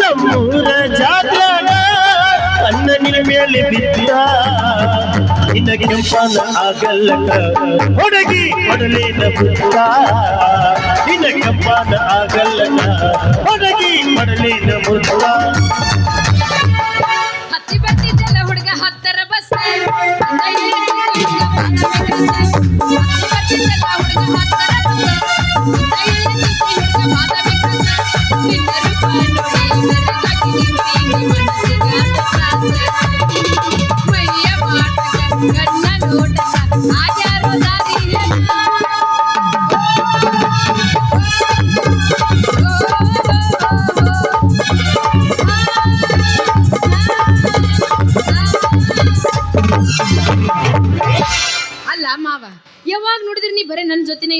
ನಮ್ಮೂರ ಜಾತ್ರಾಗ ಅನ್ನ ಮೇಲೆ ಬಿದ್ದ ನಿನ್ನ ಕೆಂಪನ ಆಗಲ್ಲ ಹೊಡಗಿ ಹೊಡಲಿನ ಬುದ್ಧ ನಿನ್ನ ಕೆಂಪನ ಆಗಲ್ಲಕ ಹೊಡಗಿ ಹೊಡಲಿನ ಬುದ್ಧ ಹತ್ತಿ ಬರ್ತಿದ್ದಲ್ಲ ಹತ್ತರ ಬಸ್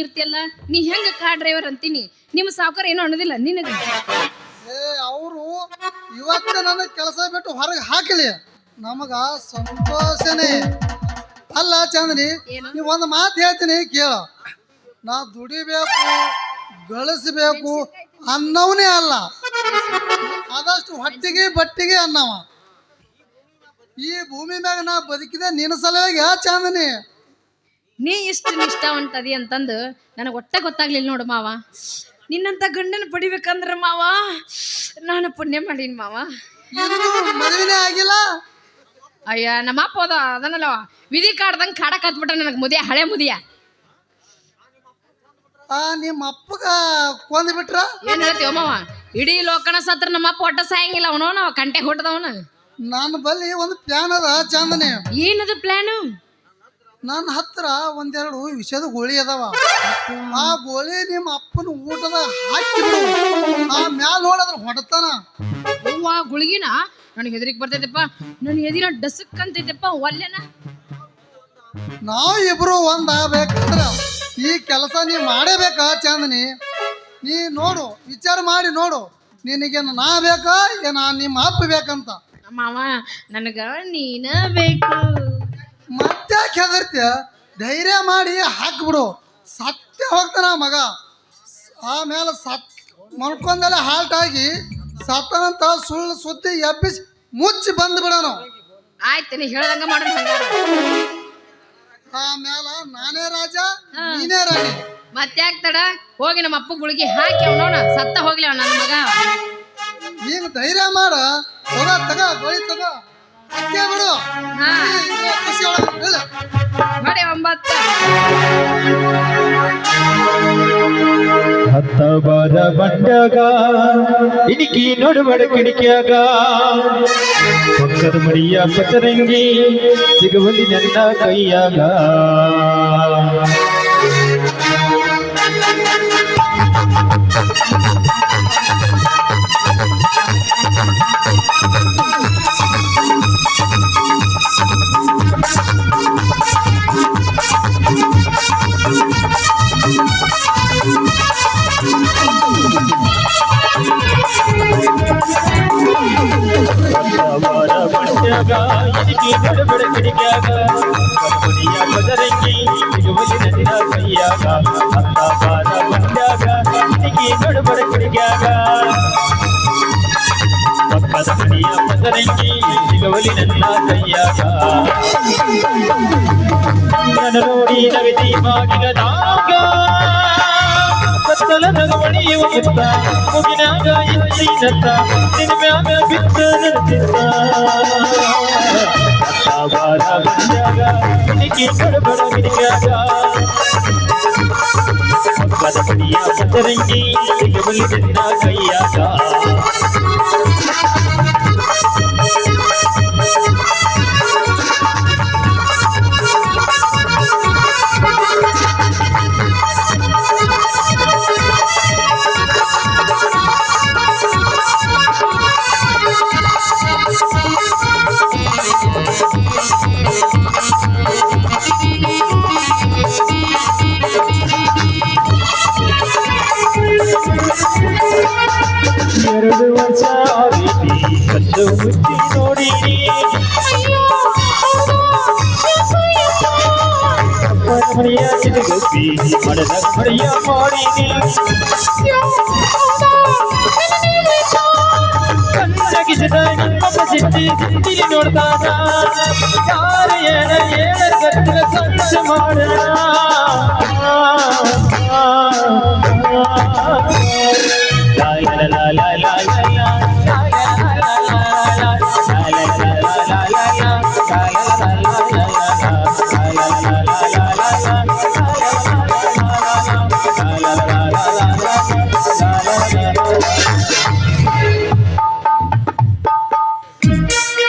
ಇರ್ತಿಯಲ್ಲ? ನೀ ಹೆಂಗ ಕಾರ್ ಡ್ರೈವರ್ ಅಂತೀನಿ? ನಿಮ್ಮ ಸಾವುಕಾರ ಏನು ಅನ್ನೋದಿಲ್ಲ ನಿನಗೆ. ಏ ಅವರು ಇವತ್ತ ನನಗೆ ಕೆಲಸ ಬಿಟ್ಟು ಹೊರಗೆ ಹಾಕಲಿ. ನಮಗ ಸಂತೋಷನೇ. ಅಲ್ಲ ಚಂದ್ರಿ ಏನು? ನೀವು ಒಂದು ಮಾತು ಹೇಳ್ತೀನಿ ಕೇಳ. ನಾ ದುಡಿಬೇಕು ಗಳಿಸ್ಬೇಕು ಅನ್ನವನೇ ಅಲ್ಲ. ಆದಷ್ಟು ಹೊಟ್ಟಿಗೆ ಬಟ್ಟಿಗೆ ಅನ್ನವ. ಈ ಭೂಮಿ ಮ್ಯಾಗ ನಾ ಬದುಕಿದೆ ನಿನ್ನ ಸಲುವಾಗಿ ಯಾ ಚಾಂದನಿ? ನೀ ಇಷ್ಟು ನಿಷ್ಠಾವಂತದಿ ಅಂತಂದು ನನಗೆ ಒಟ್ಟ ಗೊತ್ತಾಗ್ಲಿಲ್ಲ ನೋಡು ಮಾವ. ನಿನ್ನಂತ ಗಂಡನ ಪಡಿಬೇಕಂದ್ರ ಮಾವ ನಾನು ಪುಣ್ಯ ಮಾಡೀನಿ ಮಾವ. ಮದುವೆನೇ ಆಗಿಲ್ಲ. ಅಯ್ಯ ನಮ್ಮ ಅಪ್ಪ ಹೋದ ಅದನ್ನಲ್ಲ ವಿಧಿ ಕಾಡ್ದಂಗೆ ಕಾಡಕ್ ಹತ್ಬಿಟ್ಟ ನನಗೆ ಮುದಿಯ ಹಳೆ ಮುದಿಯ ಆ ನಿಮ್ಮ ಅಪ್ಪಗ ಕೊಂದು ಬಿಟ್ರ? ಏನ್ ಹೇಳ್ತೀವ ಮಾವ. ಇಡೀ ಲೋಕಣ ಸತ್ರ ನಮ್ಮ ಅಪ್ಪ ಒಟ್ಟ ಸಾಯಂಗಿಲ್ಲ ಅವನು ನಾವು ಕಂಟೆ ಹೊಟ್ಟದವನ ನನ್ನ ಬಲ್ಲಿ ಒಂದು ಪ್ಲಾನ್ ಅದ ಚಂದನೆ. ಏನದು ಪ್ಲಾನು ನನ್ನ ಹತ್ರ ಒಂದೆರಡು ವಿಷಯದ ಗೋಳಿ ಅದಾವ. ಆ ಗೋಳಿ ನಿಮ್ಮ ಅಪ್ಪನ ಊಟದ ಹಾಕಿ ಆ ಮ್ಯಾಲ ನೋಡದ್ರ ಹೊಡತಾನ. ಅವ್ವ ಗುಳಿಗಿನ ನನಗೆ ಹೆದರಿಕೆ ಬರ್ತೈತಪ್ಪ. ನನ್ನ ಎದಿನ ಡಸಕ್ ಅಂತೈತಪ್ಪ ಒಲ್ಲೆನ. ನಾವು ಇಬ್ರು ಒಂದ್ ಆಗ್ಬೇಕಂದ್ರ ಈ ಕೆಲಸ ನೀ ಮಾಡೇಬೇಕಾ ಚಾಂದನಿ. ನೀ ನೋಡು ವಿಚಾರ ಮಾಡಿ ನೋಡು. ನಿನಗೆ ನಾ ಬೇಕಾ ಏನ ನಿಮ್ಮ ಅಪ್ಪ ಬೇಕಂತ. ಮಾವ ನನಗ ನೀನ ಬೇಕು. ಮತ್ತೆ ಹೆದರ್ತೀಯ? ಧೈರ್ಯ ಮಾಡಿ ಹಾಕ್ಬಿಡು. ಸತ್ಯ ಹೋಗ್ತಾನ ಮಗ. ಆಮೇಲೆ ಸತ್ ಮಲ್ಕೊಂದಲ್ಲ ಹಾಲ್ಟ್ ಆಗಿ ಸತ್ತನಂತ ಸುಳ್ಳು ಸುದ್ದಿ ಎಬ್ಬಿಸಿ ಮುಚ್ಚಿ ಬಂದು ಬಿಡೋನು ಆಯ್ತು ನೀ ಹೇಳ್ದಂಗ ಮಾಡೋಣ ಹಂಗಾರ ಆಮೇಲೆ ನಾನೇ ರಾಜ ನೀನೇ ರಾಣಿ. ಮತ್ತೆ ತಡ? ಹೋಗಿ ನಮ್ಮ ಅಪ್ಪ ಗುಳಿಗೆ ಹಾಕಿ ಅವನೋಣ ಸತ್ತ ಹೋಗ್ಲಿ ಅವ ನನ್ನ ಮಗ. ನೀನು ಧೈರ್ಯ ಮಾಡ. ತಗ ತಗ ಗೋಳಿ ತಗೋ. ಅಷ್ಟೇ ಬಿಡು ಹಾ. ಖುಷಿ ಒಳಗೆ ಬೀಳು. ನೋಡಿ ಒಂಬತ್ತು ಹತ್ತ ಬಂಡಾಗ ಇಣಿಕಿ ನೋಡುವಡ ಕಿಣಿಕ್ಯಾಗ ಪಕ್ಕದ ಮಡಿಯ ಪತರಂಗಿ ಸಿಗುವಲ್ಲಿ ನನ್ನ ಕೈಯಾಗ ಹತ್ತವಾರ ಬಂಡಾಗ ಇಣಿಕಿ ನೋಡುವಡ ಕಿಣಿಕ್ಯಾಗ ಪಕ್ಕದ ಮಡಿಯ ಪತರಂಗಿ ಸಿಗುವಲ್ಲಿ ನನ್ನ ಕೈಯಾಗ ಹತ್ತವಾರ ಬಂಡಾಗ ಇಣಿಕಿ ನೋಡುವಡ ಕಿಣಿಕ್ಯಾಗ ಪಕ್ಕದ ಮಡಿಯ ಪತರಂಗಿ ಸಿಗುವಲ್ಲಿ ನನ್ನ ಕೈಯಾಗ ನನ್ನ ನೋಡಿ ನಗದಿ ಬಾಗಿಲದಾಗ ಕತ್ತಲ ನಗವಣಿಯುವ ಮುತ್ತ ಮುಗಿನಾಗ ಇಂಚಿನತ್ತ ನಿನ್ನ ಮ್ಯಾಗ ಬಿತ್ತ ನಡೆಸಿತ್ತ ಬಾರ ಬಂದಾಗ ನಿಕ್ಕಿ ಕಡಬಡ ಗಿಡಿಯಾಗ ಪಕ್ಕದ ಮಡಿಯ ಪತರಂಗಿ ಸಿಗಬಲಿ ನಿನ್ನ ಕೈಯಾಗ ছিল গোপী আর রাখড়িয়া মারিনি ಕನ್ನಡಗಿಸದಾಗಿ ಅಪಸಿದ್ಧಿ ತಿಳಿ ನೋಡ್ತಾನ ಯಾರ ಏನ ಏನ ಗತ್ತಿನ ಸಂಚ ಮಾಡ Ela, ela, ela,